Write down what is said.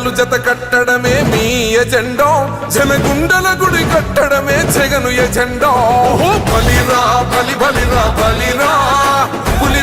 జెండాలు జత కట్టడమే మీ ఎజెండో. జనగుండల గుడి కట్టడమే జగను ఎజెండో. బలిరా బలి బలిరా